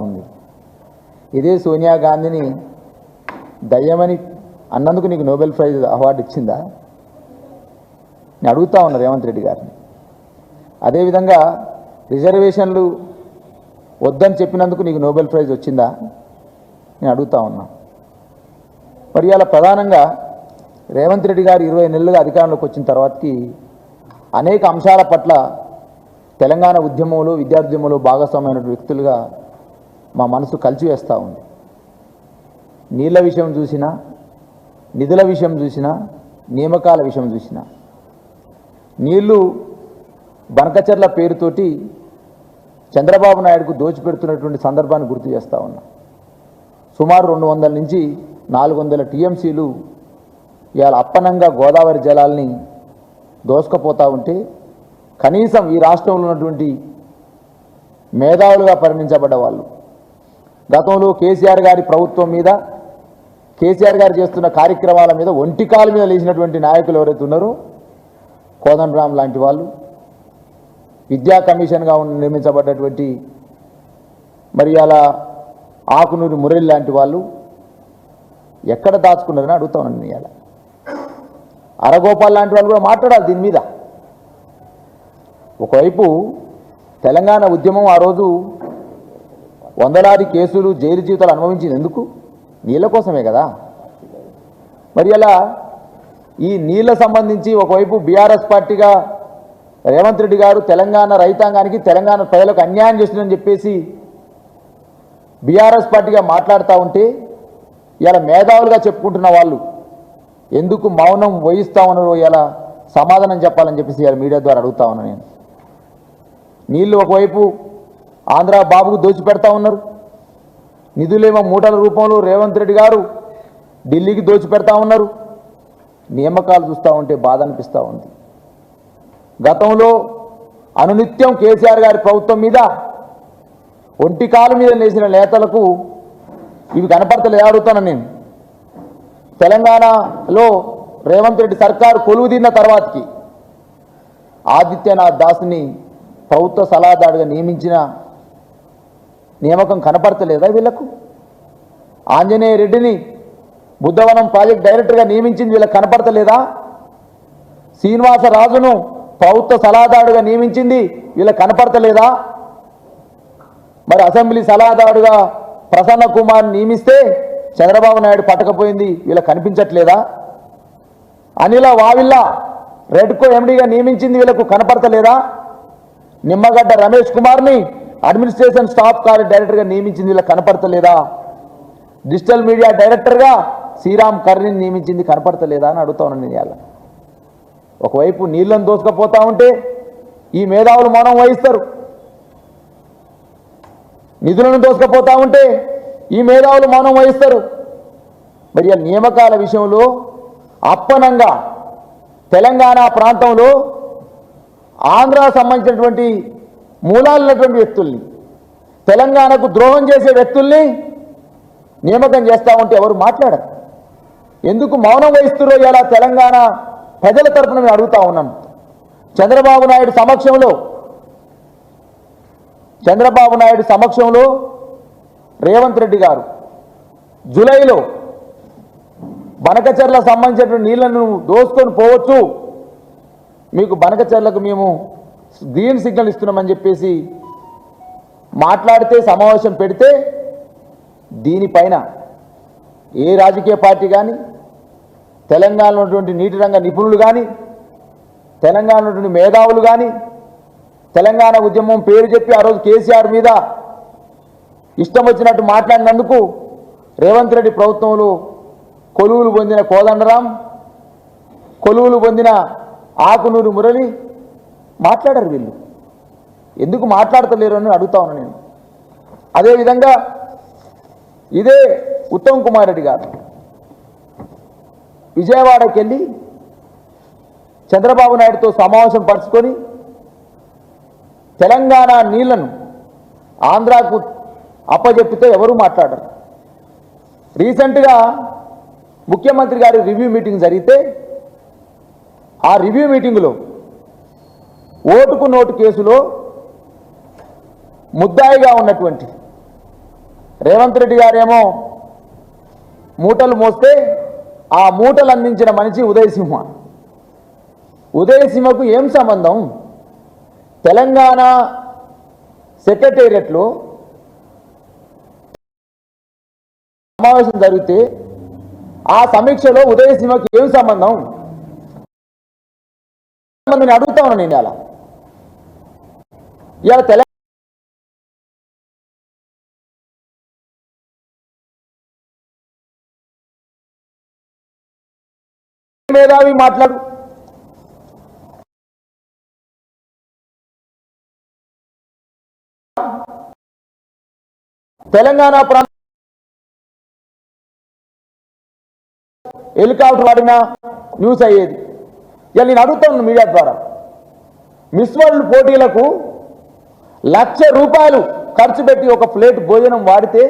ఉంది. ఇదే సోనియా గాంధీని దయ్యమని అన్నందుకు నీకు నోబెల్ ప్రైజ్ అవార్డు ఇచ్చిందా? నేను అడుగుతా ఉన్నా రేవంత్ రెడ్డి గారిని. అదేవిధంగా రిజర్వేషన్లు వద్దని చెప్పినందుకు నీకు నోబెల్ ప్రైజ్ వచ్చిందా? నేను అడుగుతా ఉన్నా. మరి ఇలా ప్రధానంగా రేవంత్ రెడ్డి గారు ఇరవై నెలలుగా అధికారంలోకి వచ్చిన తర్వాతకి అనేక అంశాల పట్ల తెలంగాణ ఉద్యమంలో విద్యార్థుద్యమంలో భాగస్వామైన వ్యక్తులుగా మా మనసు కలిసివేస్తూ ఉంది. నీళ్ళ విషయం చూసినా నిధుల విషయం చూసినా నియామకాల విషయం చూసినా నీళ్ళు బనకచర్ల పేరుతోటి చంద్రబాబు నాయుడుకు దోచిపెడుతున్నటువంటి సందర్భాన్ని గుర్తు చేస్తూ ఉన్నా. సుమారు రెండు వందల నుంచి నాలుగు వందల టీఎంసీలు ఇవాళ అప్పనంగా గోదావరి జలాల్ని దోసుకపోతూ ఉంటే కనీసం ఈ రాష్ట్రంలో ఉన్నటువంటి మేధావులుగా పరిగణించబడ్డ వాళ్ళు గతంలో కేసీఆర్ గారి ప్రభుత్వం మీద కేసీఆర్ గారు చేస్తున్న కార్యక్రమాల మీద ఒంటికాల మీద లేచినటువంటి నాయకులు ఎవరైతే ఉన్నారో కోదండరామ్ లాంటి వాళ్ళు విద్యా కమిషన్గా ఉన్న- నిర్మించబడ్డటువంటి మరి అలా ఆకునూరి మురళి లాంటి వాళ్ళు ఎక్కడ దాచుకున్నారని అడుగుతా ఉన్నాను నేను ఇలా అరగోపాల్ లాంటి వాళ్ళు కూడా మాట్లాడాలి దీని మీద. ఒకవైపు తెలంగాణ ఉద్యమం ఆ రోజు వందలాది కేసులు జైలు జీవితాలు అనుభవించింది ఎందుకు నీళ్ళ కోసమే కదా? మరి అలా ఈ నీళ్ళ సంబంధించి ఒకవైపు బీఆర్ఎస్ పార్టీగా రేవంత్ రెడ్డి గారు తెలంగాణ రైతాంగానికి తెలంగాణ ప్రజలకు అన్యాయం చేస్తుందని చెప్పేసి బీఆర్ఎస్ పార్టీగా మాట్లాడుతూ ఉంటే ఇలా మేధావులుగా చెప్పుకుంటున్న వాళ్ళు ఎందుకు మౌనం వహిస్తా ఉన్నారో ఇలా సమాధానం చెప్పాలని చెప్పేసి ఇలా మీడియా ద్వారా అడుగుతా ఉన్నాను నేను. నీళ్ళు ఒకవైపు ఆంధ్ర బాబుకు దోచిపెడతా ఉన్నారు. నిధులేమో మూటల రూపంలో రేవంత్ రెడ్డి గారు ఢిల్లీకి దోచిపెడతా ఉన్నారు. నియామకాలు చూస్తూ ఉంటే బాధ అనిపిస్తూ ఉంది. గతంలో అనునిత్యం కేసీఆర్ గారి ప్రభుత్వం మీద ఒంటి కాలు మీద లేచిన నేతలకు ఇవి కనపడతలేదు అడుగుతాను నేను. తెలంగాణలో రేవంత్ రెడ్డి సర్కారు కొలువు తిన్న తర్వాతకి ఆదిత్యనాథ్ దాస్ని ప్రభుత్వ సలహాదారుగా నియమించిన నియామకం కనపడతలేదా వీళ్ళకు? ఆంజనేయ రెడ్డిని బుద్ధవనం ప్రాజెక్ట్ డైరెక్టర్గా నియమించింది వీళ్ళకి కనపడతలేదా శ్రీనివాసరాజును ప్రభుత్వ సలహాదారుడుగా నియమించింది వీళ్ళకి కనపడతలేదా మరి అసెంబ్లీ సలహాదారుడుగా ప్రసన్న కుమార్ నియమిస్తే చంద్రబాబు నాయుడు పట్టకపోయింది వీళ్ళకి కనిపించట్లేదా? అనిల వావిల్లా రెడ్కో ఎండీగా నియమించింది వీళ్ళకు కనపడతలేదా నిమ్మగడ్డ రమేష్ కుమార్ని అడ్మినిస్ట్రేషన్ స్టాఫ్ కారు డైరెక్టర్గా నియమించింది ఇలా కనపడతలేదా? డిజిటల్ మీడియా డైరెక్టర్గా శ్రీరామ్ కర్రీని నియమించింది కనపడతలేదా అని అడుగుతాను నేను ఇవాళ. ఒకవైపు నీళ్ళను దోసుకపోతా ఉంటే ఈ మేధావులు మౌనం వహిస్తారు. నిధులను దోసుకపోతా ఉంటే ఈ మేధావులు మౌనం వహిస్తారు. మరి ఆ నియామకాల విషయంలో అప్పనంగా తెలంగాణ ప్రాంతంలో ఆంధ్ర సంబంధించినటువంటి మూలాలున్నటువంటి వ్యక్తుల్ని. తెలంగాణకు ద్రోహం చేసే వ్యక్తుల్ని నియామకం చేస్తా ఉంటే ఎవరు మాట్లాడరు. ఎందుకు మౌనం వహిస్తురో ఇలా తెలంగాణ ప్రజల తరఫున మేము అడుగుతా ఉన్నాం. చంద్రబాబు నాయుడు సమక్షంలో చంద్రబాబు నాయుడు సమక్షంలో రేవంత్ రెడ్డి గారు జూలైలో బనకచర్ల సంబంధించినటువంటి నీళ్ళను దోసుకొని పోవచ్చు. మీకు బనకచర్లకు మేము గ్రీన్ సిగ్నల్ ఇస్తున్నామని చెప్పేసి మాట్లాడితే సమావేశం పెడితే దీనిపైన ఏ రాజకీయ పార్టీ కానీ తెలంగాణలో ఉన్నటువంటి నీటి రంగ నిపుణులు కానీ తెలంగాణ ఉన్నటువంటి మేధావులు కానీ తెలంగాణ ఉద్యమం పేరు చెప్పి ఆ రోజు కేసీఆర్ మీద ఇష్టం వచ్చినట్టు మాట్లాడినందుకు రేవంత్ రెడ్డి ప్రభుత్వంలో కొలువులు పొందిన కోదండరాం కొలువులు పొందిన ఆకునూరు మురళి మాట్లాడరు వీళ్ళు. ఎందుకు మాట్లాడతలేరు అని అడుగుతా ఉన్నాను నేను. అదేవిధంగా ఇదే ఉత్తమ్ కుమార్ రెడ్డి గారు విజయవాడకి వెళ్ళి చంద్రబాబు నాయుడుతో సమావేశం పరుచుకొని తెలంగాణ నీళ్ళను ఆంధ్రాకు అప్పజెప్పితే ఎవరు మాట్లాడరు. రీసెంట్గా ముఖ్యమంత్రి గారి రివ్యూ మీటింగ్ జరిగితే ఆ రివ్యూ మీటింగ్లో ఓటుకు నోటు కేసులో ముద్దాయిగా ఉన్నటువంటి రేవంత్ రెడ్డి గారేమో మూటలు మోస్తే ఆ మూటలు అందించిన మనిషి ఉదయసింహ. ఉదయసింహకు ఏం సంబంధం? తెలంగాణ సెక్రటేరియట్లో సమావేశం జరిగితే ఆ సమీక్షలో ఉదయసింహకు ఏం సంబంధం? మందిని అడుగుతా ఉన్నాను నేను అలా ఇవాళ తెలంగాణ మేధావి మాట్లాడు. తెలంగాణ ప్రాంత హెలికాప్టర్ వాడినా న్యూస్ అయ్యేది. ఇలా నేను అడుగుతాను మీడియా ద్వారా. మిస్ వరల్డ్ పోటీలకు లక్ష రూపాయలు ఖర్చు పెట్టి ఒక ప్లేట్ భోజనం వాడితే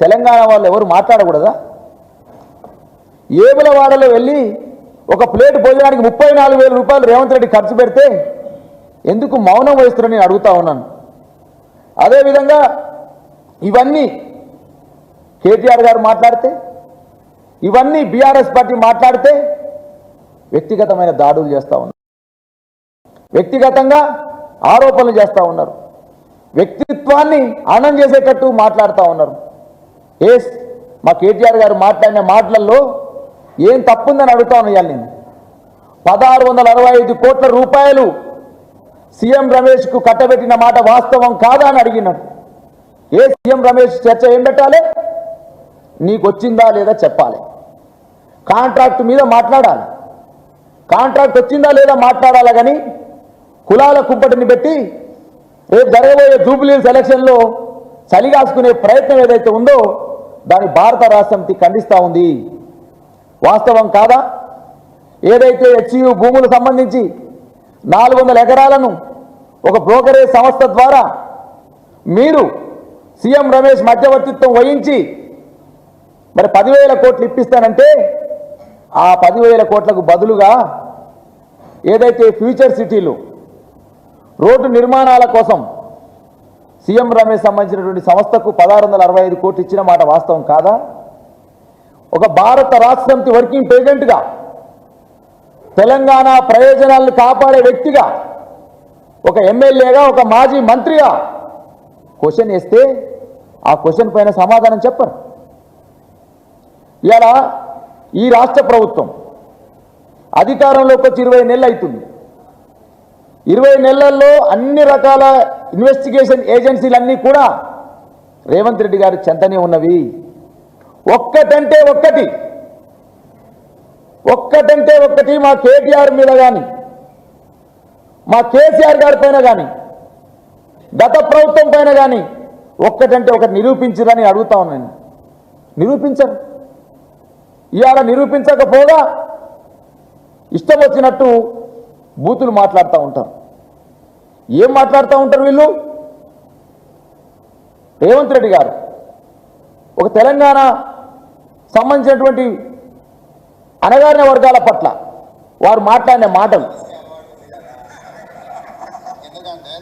తెలంగాణ వాళ్ళు ఎవరు మాట్లాడకూడదా? ఏబులవాడలో వెళ్ళి ఒక ప్లేట్ భోజనానికి ముప్పై నాలుగు వేల రూపాయలు రేవంత్ రెడ్డి ఖర్చు పెడితే ఎందుకు మౌనం వహిస్తున్నారని నేను అడుగుతా ఉన్నాను. అదేవిధంగా ఇవన్నీ కేటీఆర్ గారు మాట్లాడితే ఇవన్నీ బీఆర్ఎస్ పార్టీ మాట్లాడితే వ్యక్తిగతమైన దాడులు చేస్తూ ఉన్నారు. వ్యక్తిగతంగా ఆరోపణలు చేస్తూ ఉన్నారు. వ్యక్తిత్వాన్ని ఆనందం చేసేటట్టు మాట్లాడుతూ ఉన్నారు. ఎస్ మా కేటీఆర్ గారు మాట్లాడిన మాటలలో ఏం తప్పుందని అడుగుతా ఉన్నాను నేను. పదహారు వందల అరవై ఐదు కోట్ల రూపాయలు సీఎం రమేష్కు కట్టబెట్టిన మాట వాస్తవం కాదా అని అడిగినాడు. ఏ సీఎం రమేష్ చర్చ ఏం పెట్టాలి? నీకు వచ్చిందా లేదా చెప్పాలి. కాంట్రాక్ట్ మీద మాట్లాడాలి. కాంట్రాక్ట్ వచ్చిందా లేదా మాట్లాడాలి కానీ కులాల కుంపటిని పెట్టి రేపు జరగబోయే జూబ్లీ సెలక్షన్లో చలిగాసుకునే ప్రయత్నం ఏదైతే ఉందో దాని భారత రాష్ట్రమితి ఖండిస్తూ ఉంది. వాస్తవం కాదా? ఏదైతే హెచ్యు భూములకు సంబంధించి నాలుగు వందల ఎకరాలను ఒక బ్రోకరేజ్ సంస్థ ద్వారా మీరు సీఎం రమేష్ మధ్యవర్తిత్వం వహించి మరి పదివేల కోట్లు ఇప్పిస్తానంటే ఆ పదివేల కోట్లకు బదులుగా ఏదైతే ఫ్యూచర్ సిటీలు రోడ్డు నిర్మాణాల కోసం సీఎం రమేష్ సంబంధించినటువంటి సంస్థకు పదహారు వందల అరవై ఐదు కోట్లు ఇచ్చిన మాట వాస్తవం కాదా? ఒక భారత రాష్ట్ర వర్కింగ్ ప్రెసిడెంట్గా తెలంగాణ ప్రయోజనాలను కాపాడే వ్యక్తిగా ఒక ఎమ్మెల్యేగా ఒక మాజీ మంత్రిగా క్వశ్చన్ వేస్తే ఆ క్వశ్చన్ పైన సమాధానం చెప్పరు. ఇలా ఈ రాష్ట్ర ప్రభుత్వం అధికారంలోకి వచ్చి ఇరవై నెలలు అవుతుంది. ఇరవై నెలల్లో అన్ని రకాల ఇన్వెస్టిగేషన్ ఏజెన్సీలన్నీ కూడా రేవంత్ రెడ్డి గారి చెంతనే ఉన్నవి. ఒక్కటంటే ఒక్కటి ఒక్కటంటే ఒక్కటి మా కేటీఆర్ మీద కానీ మా కేసీఆర్ గారి పైన కానీ గత ప్రభుత్వం పైన కానీ ఒక్కటంటే ఒకటి నిరూపించదని అడుగుతా ఉన్నాను నిరూపించరు. ఇవాళ నిరూపించకపోగా ఇష్టం వచ్చినట్టు బూతులు మాట్లాడుతూ ఉంటారు. ఏం మాట్లాడుతూ ఉంటారు వీళ్ళు? రేవంత్ రెడ్డి గారు. ఒక తెలంగాణ సంబంధించినటువంటి అణగారిన వర్గాల పట్ల వారు మాట్లాడిన మాటలు.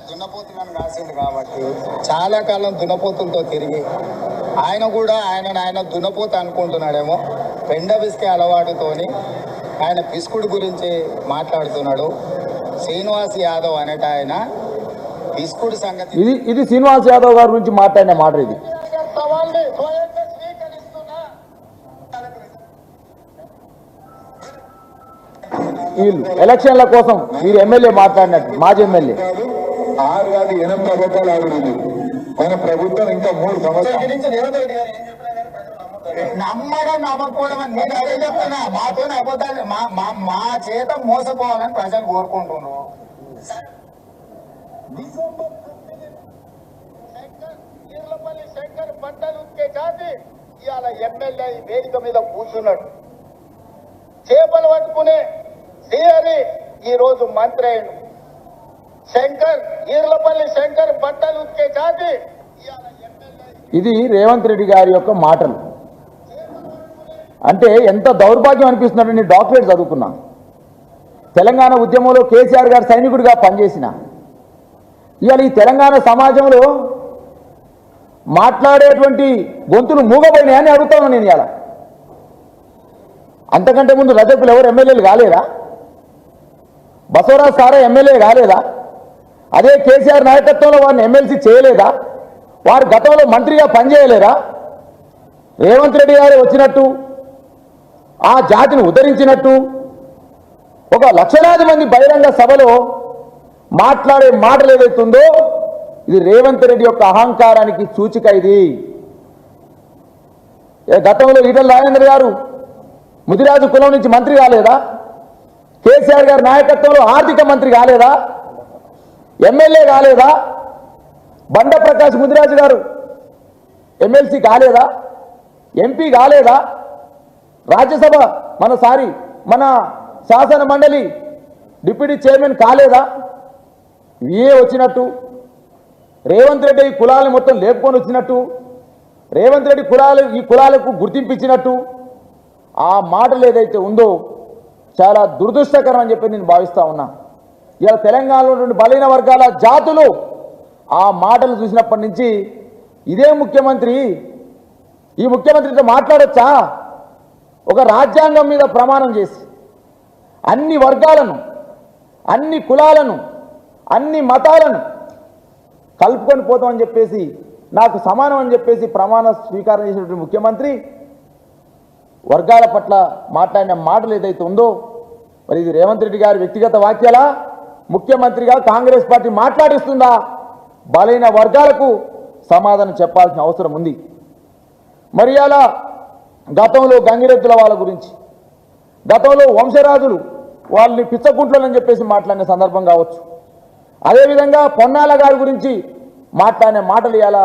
దున్నపోతులను రాసిండు కాబట్టి చాలా కాలం దున్నపోతులతో తిరిగి ఆయన కూడా ఆయన ఆయన దున్నపోత అనుకుంటున్నాడేమో. పెండ విసికే అలవాటుతోని ఆయన పిసుకుడు గురించి మాట్లాడుతున్నాడు. శ్రీనివాస్ యాదవ్ అనేట ఆయన పిసుకుడు సంగతి. ఇది ఇది శ్రీనివాస్ యాదవ్ గారి గురించి మాట్లాడిన మాట ఇది. సవాల్ని స్వయంగా స్వీకరిస్తున్నా వీళ్ళు ఎలక్షన్ల కోసం వీరు ఎమ్మెల్యే మాట్లాడినట్టు మాజీ ఎమ్మెల్యే. ఆరు కాదు ఎనిమిది అబద్ధాలు ఆవిడది మన ప్రభుత్వం ఇంకా మూడు సంవత్సరాలు. నమ్మడం నమ్మకపోవడం అని నేను అదే చెప్తున్నా. మాతో అబద్ధాలు మా మా మా చేత మోసపోవాలని ప్రజలు కోరుకుంటున్నారు. ఈర్లపల్లి శంకర్ బట్టలు ఉతికే జాతి ఇవాళ ఎమ్మెల్యే వేదిక మీద కూర్చున్నాడు. చేపలు పట్టుకునే శ్రీహరి ఈ రోజు మంత్రి అయిండు శంకర్ ఈర్లపల్లి శంకర్ బట్టలు ఇవాళ ఎమ్మెల్యే ఇది రేవంత్ రెడ్డి గారి యొక్క మాటలు. అంటే ఎంత దౌర్భాగ్యం అనిపిస్తుందంటే నేను డాక్టరేట్ చదువుకున్నా. తెలంగాణ ఉద్యమంలో కేసీఆర్ గారు సైనికుడిగా పనిచేసిన. ఇవాళ ఈ తెలంగాణ సమాజంలో మాట్లాడేటువంటి గొంతులు మూగపోయినాయని అడుగుతాను నేను ఇలా అంతకంటే ముందు రజకులు ఎవరు ఎమ్మెల్యేలు కాలేదా? బసవరాజ్ సారా ఎమ్మెల్యే కాలేదా? అదే కేసీఆర్ నాయకత్వంలో వారిని ఎమ్మెల్సీ చేయలేదా? వారు గతంలో మంత్రిగా పనిచేయలేరా రేవంత్ రెడ్డి గారు వచ్చినట్టు ఆ జాతిని ఉద్ధరించినట్టు ఒక లక్షలాది మంది బహిరంగ సభలో మాట్లాడే మాటలు ఏదైతుందో ఇది రేవంత్ రెడ్డి యొక్క అహంకారానికి సూచిక ఇది. ఏ గతంలో ఈటల రాజేంద్ర గారు ముదిరాజు కులం నుంచి మంత్రి కాలేదా? కేసీఆర్ గారి నాయకత్వంలో ఆర్థిక మంత్రి కాలేదా? ఎమ్మెల్యే కాలేదా? బండ ప్రకాష్ ముదిరాజు గారు ఎమ్మెల్సీ కాలేదా? ఎంపీ కాలేదా? రాజ్యసభ మన సారి మన శాసన మండలి డిప్యూటీ చైర్మన్ కాలేదా? ఏ వచ్చినట్టు? రేవంత్ రెడ్డి ఈ కులాలను మొత్తం లేపుకొని వచ్చినట్టు? రేవంత్ రెడ్డి కులాలు ఈ కులాలకు గుర్తింపించినట్టు? ఆ మాటలు ఏదైతే ఉందో చాలా దురదృష్టకరం అని చెప్పి నేను భావిస్తా ఉన్నా. ఇలా తెలంగాణలో నుండి బలైన వర్గాల జాతులు ఆ మాటలు చూసినప్పటి నుంచి ఇదే ముఖ్యమంత్రి ఈ ముఖ్యమంత్రితో మాట్లాడొచ్చా? ఒక రాజ్యాంగం మీద ప్రమాణం చేసి అన్ని వర్గాలను అన్ని కులాలను అన్ని మతాలను కలుపుకొని పోతామని చెప్పేసి నాకు సమానం అని చెప్పేసి ప్రమాణ స్వీకారం చేసినటువంటి ముఖ్యమంత్రి వర్గాల పట్ల మాట్లాడిన మాటలు ఏదైతే ఉందో మరి ఇది రేవంత్ రెడ్డి గారి వ్యక్తిగత వాక్యాలా ముఖ్యమంత్రిగా కాంగ్రెస్ పార్టీ మాట్లాడిస్తుందా బలైన వర్గాలకు సమాధానం చెప్పాల్సిన అవసరం ఉంది. మరి అలా గతంలో గంగిరెద్దుల వాళ్ళ గురించి. గతంలో వంశరాజులు వాళ్ళని పిచ్చకుంట్లని చెప్పేసి మాట్లాడిన సందర్భం కావచ్చు. అదేవిధంగా పొన్నాల గారి గురించి మాట్లాడిన మాటలు ఇలా